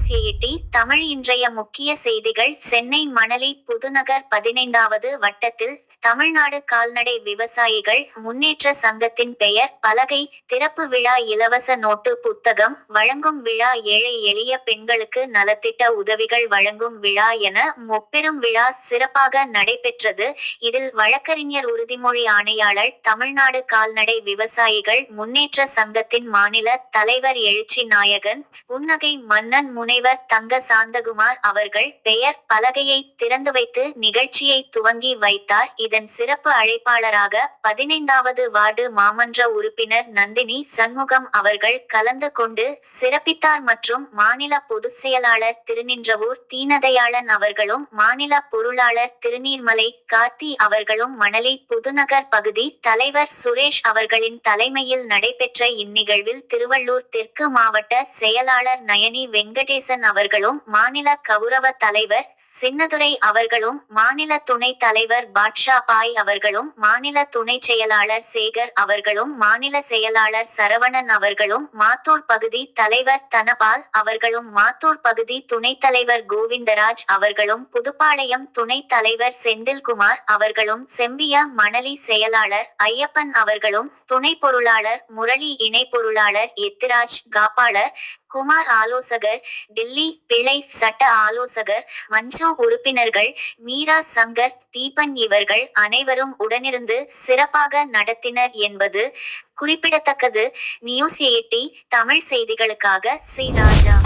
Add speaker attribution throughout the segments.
Speaker 1: News Tamil இன்றைய முக்கிய செய்திகள் சென்னை மணலி புதுநகர் பதினைந்தாவது வட்டத்தில் தமிழ்நாடு கால்நடை விவசாயிகள் முன்னேற்ற சங்கத்தின் பெயர் பலகை திறப்பு விழா இலவச நோட்டு புத்தகம் வழங்கும் விழா ஏழை எளிய பெண்களுக்கு நலத்திட்ட உதவிகள் வழங்கும் விழா என முப்பெரும் விழா சிறப்பாக நடைபெற்றது. இதில் வழக்கறிஞர் உறுதிமொழி ஆணையாளர் தமிழ்நாடு கால்நடை விவசாயிகள் முன்னேற்ற சங்கத்தின் மாநில தலைவர் எழுச்சி நாயகன் புன்னகை மன்னன் முனைவர் தங்க சாந்தகுமார் அவர்கள் பெயர் பலகையை திறந்து வைத்து நிகழ்ச்சியை துவங்கி வைத்தார். இதன் சிறப்பு அழைப்பாளராக பதினைந்தாவது வார்டு மாமன்ற உறுப்பினர் நந்தினி சண்முகம் அவர்கள் கலந்து கொண்டு சிறப்பித்தார் மற்றும் மாநில பொதுச் செயலாளர் திருநின்றவூர் தீனதையாளன் அவர்களும் மாநில பொருளாளர் திருநீர்மலை கார்த்தி அவர்களும் மணலி புதுநகர் பகுதி தலைவர் சுரேஷ் அவர்களின் தலைமையில் நடைபெற்ற இந்நிகழ்வில் திருவள்ளூர் தெற்கு மாவட்ட செயலாளர் நயனி வெங்கடேசன் அவர்களும் மாநில கௌரவ தலைவர் சின்னதுரை அவர்களும் மாநில துணைத் தலைவர் பாட்ஷா பாய் அவர்களும் மாநில துணை செயலாளர் சேகர் அவர்களும் மாநில செயலாளர் சரவணன் அவர்களும் மாத்தூர் பகுதி தலைவர் தனபால் அவர்களும் மாத்தூர் பகுதி துணைத் தலைவர் கோவிந்தராஜ் அவர்களும் புதுப்பாளையம் துணைத் தலைவர் செந்தில்குமார் அவர்களும் செம்பிய மணலி செயலாளர் ஐயப்பன் அவர்களும் துணை பொருளாளர் முரளி இணை பொருளாளர் எத்திராஜ் காப்பாளர் குமார் ஆலோசகர் டில்லி பிழை சட்ட ஆலோசகர் மஞ்சு உறுப்பினர்கள் மீரா சங்கர் தீபன் இவர்கள் அனைவரும் உடனிருந்து சிறப்பாக நடத்தினர் என்பது குறிப்பிடத்தக்கது. நியூஸ் எயிட்டி தமிழ் செய்திகளுக்காக சி ராஜா.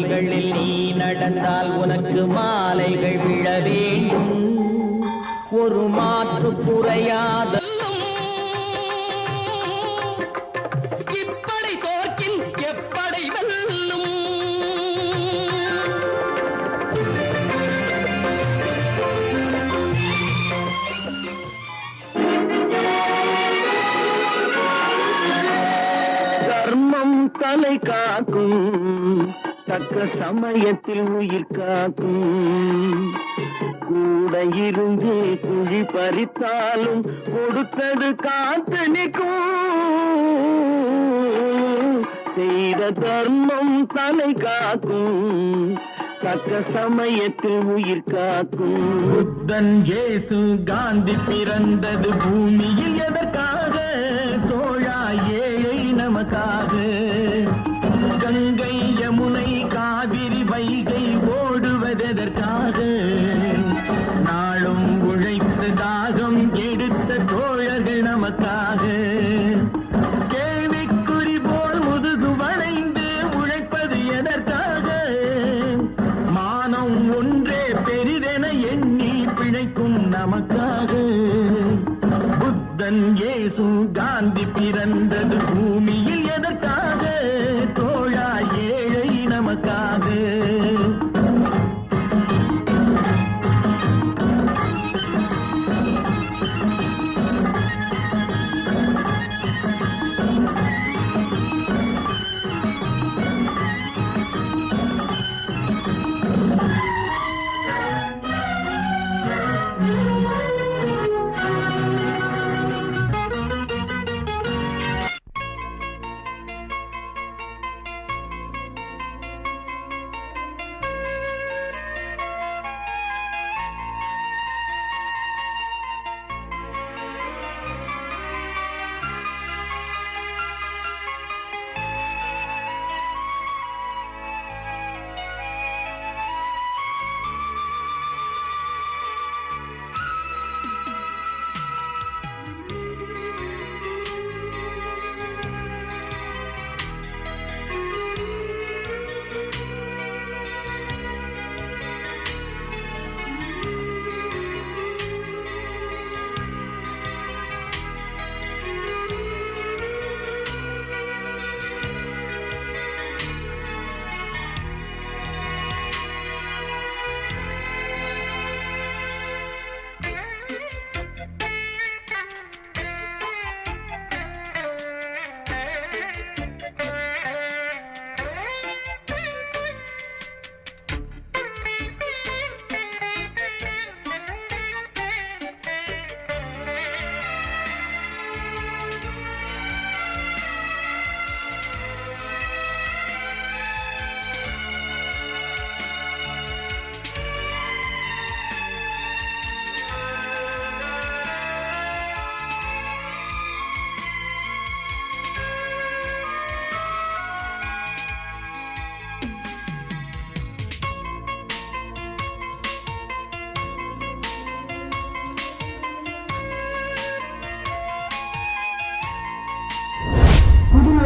Speaker 2: சபைகளில் நீ நடந்தால் உனக்கு மாலைகள் விழ வேண்டும். ஒரு மாற்று குறையாத
Speaker 3: இப்படை தோற்கின் எப்படை வெல்லும்.
Speaker 2: தர்மம் தலை காக்கும் தக்க சமயத்தில் உயிர் காக்கும். கூட இருந்து குழி பறித்தாலும் கொடுத்தது காத்து நிற்கும் செய்த தர்மம் தலை காக்கும். தக்க சமயத்தில் உயிர் காக்கும். புத்தன் ஏசு காந்தி பிறந்தது பூமியில் எதற்கு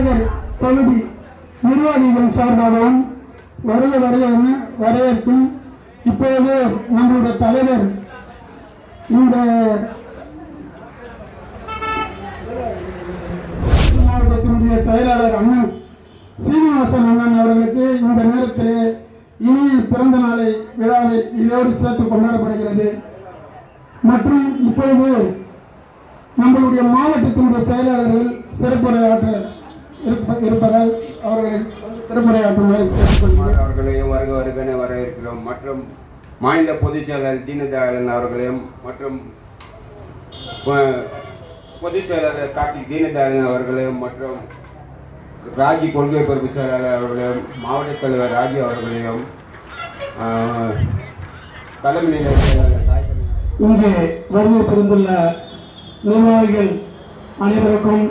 Speaker 4: புதுநகர் பகுதி நிர்வாகிகள் சார்பாகவும் வருக வருக என வரவேற்கும் இப்போது நம்முடைய தலைவர் இந்த மாவட்டத்தினுடைய செயலாளர் அண்ணன் சீனிவாசன் அண்ணன் அவர்களுக்கு இந்த நேரத்திலே இனிய பிறந்த நாளை விழாவில் இதோடு சேர்த்து கொண்டாடப்படுகிறது. மற்றும் இப்பொழுது நம்மளுடைய மாவட்டத்தினுடைய செயலாளர்கள் சிறப்புரையாற்ற இருப்பதால் அவர்களை சிறப்புரையாற்றுமாறு கேட்டுக்கொள்கிறேன்.
Speaker 5: அவர்களையும் வருக வருகன வரவேற்கிறோம். மற்றும் மாநில பொதுச் செயலாளர் தீனதயாளன் அவர்களையும் மற்றும் பொதுச் செயலாளர் கார்த்திக் தீனதயாளன் அவர்களையும் மற்றும் ராஜி கொள்கை பொறுப்பு செயலாளர் அவர்களையும் மாவட்ட தலைவர் ராஜி அவர்களையும் தலைமை நிலைய செயலாளர்
Speaker 4: இங்கே வருகை புரிந்துள்ள நிர்வாகிகள் அனைவருக்கும்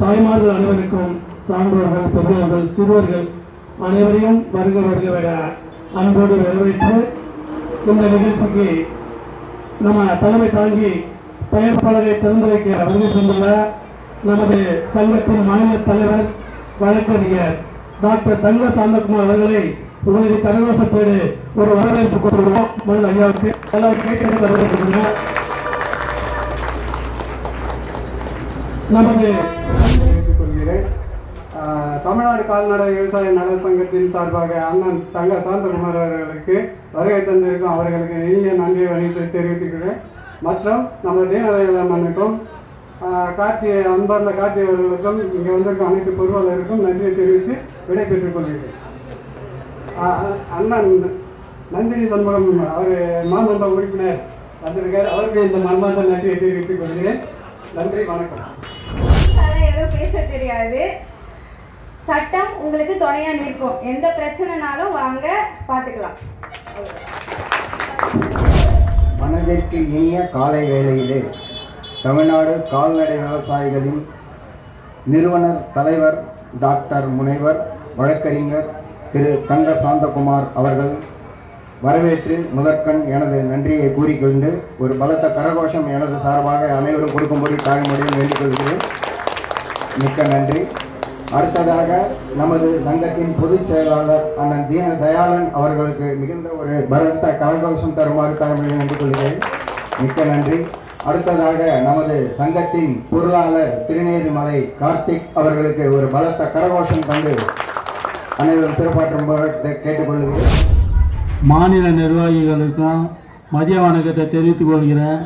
Speaker 4: தாய்மார்கள் அனைவருக்கும் சான்றோர்கள் பெரியவர்கள் சிறுவர்கள் அனைவரையும் வருக வருக விட அன்போடு வரவேற்று இந்த நிகழ்ச்சிக்கு நம்ம தலைமை தாங்கி பெயர் பலகை திறந்து வைக்க வருகை தந்துள்ள நமது சங்கத்தின் மாநில தலைவர் வழக்கறிஞர் டாக்டர் தங்க சாந்தகுமார் அவர்களை உங்களது கரகோசத்தோடு ஒரு வரவேற்பு கொடுத்துருவோம் முதல் ஐயாவுக்கு எல்லாரும் கேட்கறது வரவேற்கிறோம் நமது
Speaker 6: கொள்கிறேன் தமிழ்நாடு கால்நடை விவசாய நல சங்கத்தின் சார்பாக அண்ணன் தங்க சாந்தகுமார் அவர்களுக்கு வருகை தந்திருக்கும் அவர்களுக்கு இனிய நன்றி வணிகத்தை தெரிவித்துக்கிறேன். மற்றும் நம்ம தீனதயாள அண்ணனுக்கும் கார்த்திகை அன்பார்ந்த கார்த்திகை அவர்களுக்கும் இங்கே வந்திருக்கும் அனைத்து பொருளாளருக்கும் நன்றியை தெரிவித்து விடை பெற்றுக் கொள்கிறேன் அண்ணன் நந்தினி சண்முகம் அவர் மாமன்ற உறுப்பினர் வந்திருக்கார். அவருக்கு இந்த மன்மார்ந்த நன்றியை தெரிவித்துக் கொள்கிறேன். நன்றி வணக்கம்.
Speaker 7: எதுவும் பேச தெரியாது. சட்டம் உங்களுக்கு துணையா நிற்கும். எந்த பிரச்சனைனாலும் வாங்க பார்த்துக்கலாம்.
Speaker 8: மனதிற்கு இனிய காலை வேளையிலே தமிழ்நாடு கால்நடை விவசாயிகளின் நிறுவனர் தலைவர் டாக்டர் முனைவர் வழக்கறிஞர் திரு தங்க சாந்தகுமார் அவர்கள் வரவேற்று முதற்கண் எனது நன்றியை கூறிக்கொண்டு ஒரு பலத்த கரகோஷம் எனது சார்பாக அனைவரும் கொடுக்கும்படி தாழ்மையுடன் வேண்டிக் கொள்கிறேன். மிக்க நன்றி. அடுத்ததாக நமது சங்கத்தின் பொதுச் செயலாளர் அண்ணன் தீன தயாளன் அவர்களுக்கு மிகுந்த ஒரு பலத்த கரகோஷம் தருமாறு தாழ்மையுடன் நன்றி கொள்கிறேன். மிக்க நன்றி. அடுத்ததாக நமது சங்கத்தின் பொருளாளர் திருநேரிமலை கார்த்திக் அவர்களுக்கு ஒரு பலத்த கரகோஷம் தந்து அனைவரும் சிறப்பாற்றும் கேட்டுக்கொள்கிறேன்.
Speaker 9: மாநில நிர்வாகிகளுக்கும் மதிய வணக்கத்தை தெரிவித்துக் கொள்கிறேன்.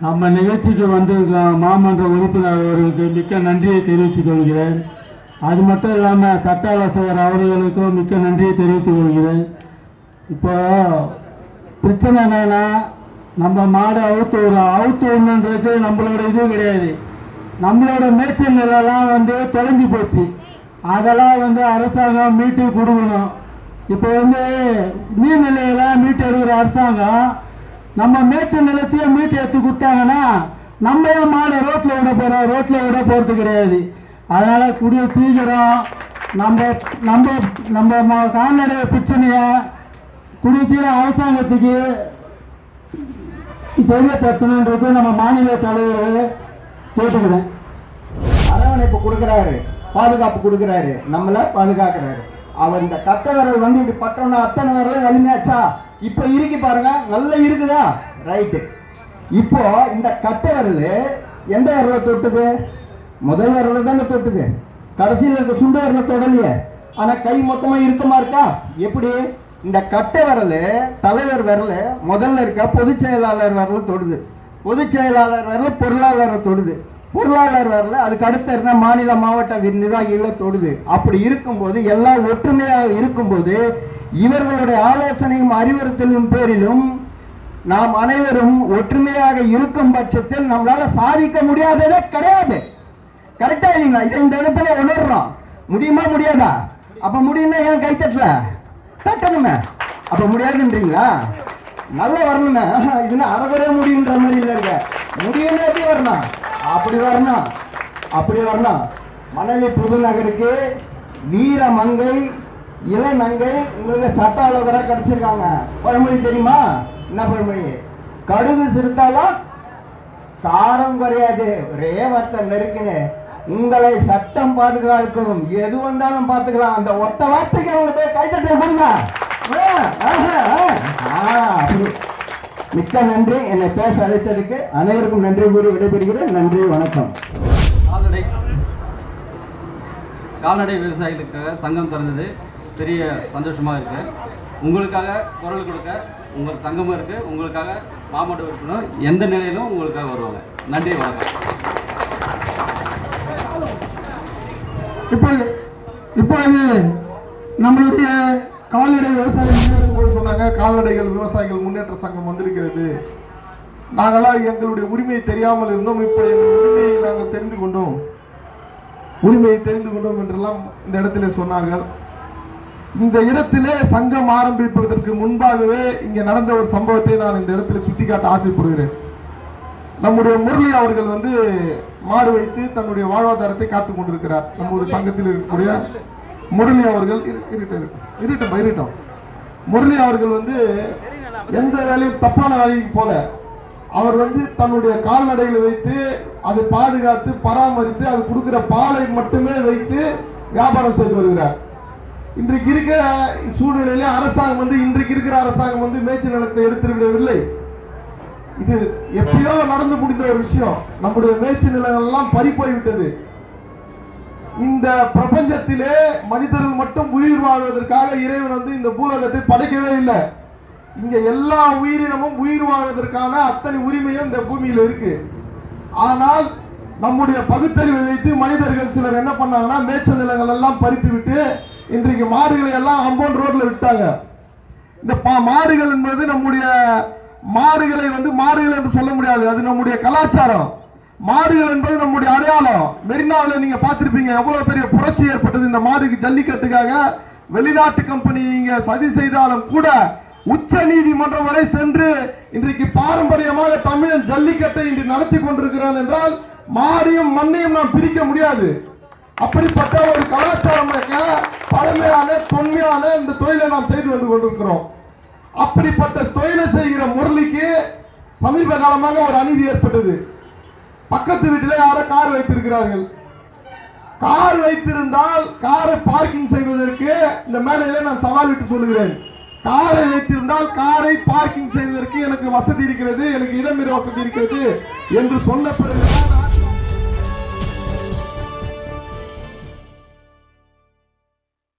Speaker 9: நம்ம நிகழ்ச்சிக்கு வந்திருக்க மாமன்ற உறுப்பினர் அவர்களுக்கு மிக்க நன்றியை தெரிவித்துக் கொள்கிறேன். அது மட்டும் இல்லாமல் சட்ட ஆலோசகர் அவர்களுக்கும் மிக்க நன்றியை தெரிவித்துக் கொள்கிறேன். இப்போ பிரச்சனை என்னன்னா நம்ம மாடு அவுத்து விடுறோம் அவுத்து விடணுன்றது நம்மளோட இது கிடையாது. நம்மளோட மேய்ச்சல் நிலம்லாம் வந்து தொலைஞ்சு போச்சு. அதெல்லாம் வந்து அரசாங்கம் மீட்டு கொடுக்கணும். இப்போ வந்து நீர்நிலையெல்லாம் மீட்டு எடுக்கிற அரசாங்கம் நம்ம மேய்ச்சல் நிலத்தையும் மீட்டு எடுத்து கொடுத்தாங்கன்னா நம்ம ஏன் மாடு ரோட்டில் விட போகிறோம் ரோட்டில் விட போகிறது கிடையாது. அதனால் கூடிய சீக்கிரம் நம்ம நம்ம நம்ம கால்நடை பிரச்சனையை கூடிய சீக்கிரம் அரசாங்கத்துக்கு தெரியப்படுத்தணுன்றது நம்ம மாநில தலைவர் கேட்டுக்கிறேன்.
Speaker 8: அரவணைப்பு கொடுக்குறாரு பாதுகாப்பு கொடுக்குறாரு நம்மளை பாதுகாக்கிறாரு. அவர் இந்த கட்ட விரல் வந்து இப்படி பட்டோம்னா அத்தனை விரலும் வலிமையாச்சா? இப்போ இருக்கு பாருங்க நல்லா இருக்குதா? ரைட்டு இப்போ இந்த கட்டை விரல் எந்த விரல தொட்டுது? முதல் வரல தானே தொட்டுது. கடைசியில் இருக்க சுண்டு வரல தொடலையே. ஆனா கை மொத்தமா இறுக்கமா இருக்கா? எப்படி? இந்த கட்டை வரல தலைவர் வரல முதல்ல இருக்க பொதுச் செயலாளர் வரல தொடுது. பொதுச் செயலாளர் வரல பொருளாளரை தொடுது. பொருளாளர் வரல அதுக்கு அடுத்த இருந்த மாநில மாவட்ட நிர்வாகிகளை தொடுது. அப்படி இருக்கும்போது எல்லாம் ஒற்றுமையாக இருக்கும்போது இவர்களுடைய ஆலோசனையும் அறிவுறுத்தலும் பேரிலும் நாம் அனைவரும் ஒற்றுமையாக இருக்கும் பட்சத்தில் நம்மளால சாதிக்க முடியாததே கிடையாது. கரெக்டா இல்லைங்களா? இதை இந்த இடத்துல உணர்றோம். முடியுமா முடியாதா? அப்ப முடியும்னா ஏன் கை தட்டல? தட்டணுமே. அப்ப முடியாதுன்றீங்களா? நல்லா வரணுமே. ஆஹா, இதுன்னு அறகுறையா முடியுன்ற மாதிரி இல்லைங்க முடியும்னா எப்படி வரணும்? அப்படி வரணும். அப்படி வரணும். மணலி புது நகனுக்கு வீர மங்கை இளநங்கை உங்களுக்கு சட்ட ஆலோசகராக கிடைச்சிருக்காங்க. பழமொழி தெரியுமா? என்ன பழமொழி? கடுகு சிறுத்தாலும் காரம் குறையாது. ஒரே வார்த்தை நெருக்குன்னு உங்களை சட்டம் பாதுகாக்கும் எது வந்தாலும் பார்த்துக்கலாம். அந்த ஒத்த வார்த்தைக்கு அவங்க போய் கைத்தட்டை கொடுங்க. ஆ, மிக்க நன்றி. என்னை பேச அழைத்ததுக்கு அனைவருக்கும் நன்றி கூறி விடைபெறுகிறேன். நன்றி வணக்கம்.
Speaker 10: கால்நடை கால்நடை விவசாயிகளுக்காக சங்கம் திறந்தது. பெரிய சந்தோஷமாக இருக்குது உங்களுக்காக குரல் கொடுக்க உங்கள் சங்கமும் இருக்குது உங்களுக்காக மாமட்டம் உறுப்பினர் எந்த நிலையிலும் உங்களுக்காக வருவாங்க. நன்றி வணக்கம்.
Speaker 9: இப்பொழுது இப்பொழுது நம்மளுடைய கால்நடை விவசாயம்
Speaker 11: போது சொன்னாங்க கால்நடைகள் விவசாயிகள் முன்னேற்ற சங்கம் வந்திருக்கிறது. நாங்களாம் எங்களுடைய உரிமையை தெரியாமல் இருந்தோம் இப்போ எங்கள் உரிமையை நாங்கள் தெரிந்து கொண்டோம். உரிமையை தெரிந்து கொண்டோம் என்றெல்லாம் இந்த இடத்திலே சொன்னார்கள். இந்த இடத்திலே சங்கம் ஆரம்பிப்பதற்கு முன்பாகவே இங்கே நடந்த ஒரு சம்பவத்தை நான் இந்த இடத்துல சுட்டிக்காட்ட ஆசைப்படுகிறேன். நம்முடைய முரளி அவர்கள் வந்து மாடு வைத்து தன்னுடைய வாழ்வாதாரத்தை காத்து கொண்டிருக்கிறார். நம்முடைய சங்கத்தில் இருக்கக்கூடிய முரளி அவர்கள் இரு- இருக்கட்டும் இருக்கட்டும் இருக்கட்டும் முரளி அவர்கள் வந்து எந்த வேலையும் தப்பான வேலைக்கு போல அவர் வந்து தன்னுடைய கால்நடைகளை வைத்து அதை பாதுகாத்து பராமரித்து அது கொடுக்குற பாலை மட்டுமே வைத்து வியாபாரம் செய்து வருகிறார். இன்றைக்கு இருக்கிற சூழ்நிலையில அரசாங்கம் வந்து இன்றைக்கு இருக்கிற அரசாங்கம் வந்து மேய்ச்சல் நிலத்தை எடுத்து விடவில்லை இது எப்படியோ நடந்து முடிந்த ஒரு விஷயம். நம்முடைய மேய்ச்சல் நிலங்கள் எல்லாம் பறி போய்விட்டது இந்த பிரபஞ்சத்திலே மனிதர்கள் மட்டும் உயிர் வாழ்வதற்காக இறைவன் வந்து இந்த பூலோகத்தை படைக்கவே இல்லை. இங்க எல்லா உயிரினமும் உயிர் வாழ்வதற்கான அத்தனை உரிமையும் இந்த பூமியில இருக்கு. ஆனால் நம்முடைய பகுத்தறிவை வைத்து மனிதர்கள் சிலர் என்ன பண்ணாங்கன்னா மேய்ச்சல் நிலங்கள் எல்லாம் பறித்து விட்டு இன்றைக்கு மாடுகளை எல்லாம் அம்போன் ரோட்ல விட்டாங்க. இந்த பா- மாடுகள் என்பது நம்முடைய மாடுகளை வந்து மாடுகள் என்று சொல்ல முடியாது. அது நம்முடைய கலாச்சாரம். மாடுகள் என்பது நம்முடைய அடையாளம். மெரினாவில் நீங்க பார்த்துருப்பீங்க எவ்வளவு பெரிய புரட்சி ஏற்பட்டது. இந்த மாடுக்கு ஜல்லிக்கட்டுக்காக வெளிநாட்டு கம்பெனி இங்க சதி செய்தாலும் கூட உச்ச நீதிமன்றம் வரை சென்று இன்றைக்கு பாரம்பரியமாக தமிழன் ஜல்லிக்கட்டை இன்று நடத்தி கொண்டிருக்கிறான் என்றால் மாடியும் மண்ணையும் நாம் பிரிக்க முடியாது. அப்படிப்பட்ட ஒரு கலாச்சாரம் பழமையான தொன்மையான இந்த தொழிலை நாம் செய்து வந்து கொண்டிருக்கிறோம். அப்படிப்பட்ட தொழிலை செய்கிற முரளிக்கு சமீப காலமாக ஒரு அநீதி ஏற்பட்டது. பக்கத்து வீட்டில் யாரோ கார் வைத்திருக்கிறார்கள். கார் வைத்திருந்தால் காரை பார்க்கிங் செய்வதற்கு இந்த மேடையிலே நான் சவால் விட்டு சொல்லுகிறேன். காரை வைத்திருந்தால் காரை பார்க்கிங் செய்வதற்கு எனக்கு வசதி இருக்கிறது எனக்கு இடமிரு வசதி இருக்கிறது என்று சொன்ன பிறகுதான்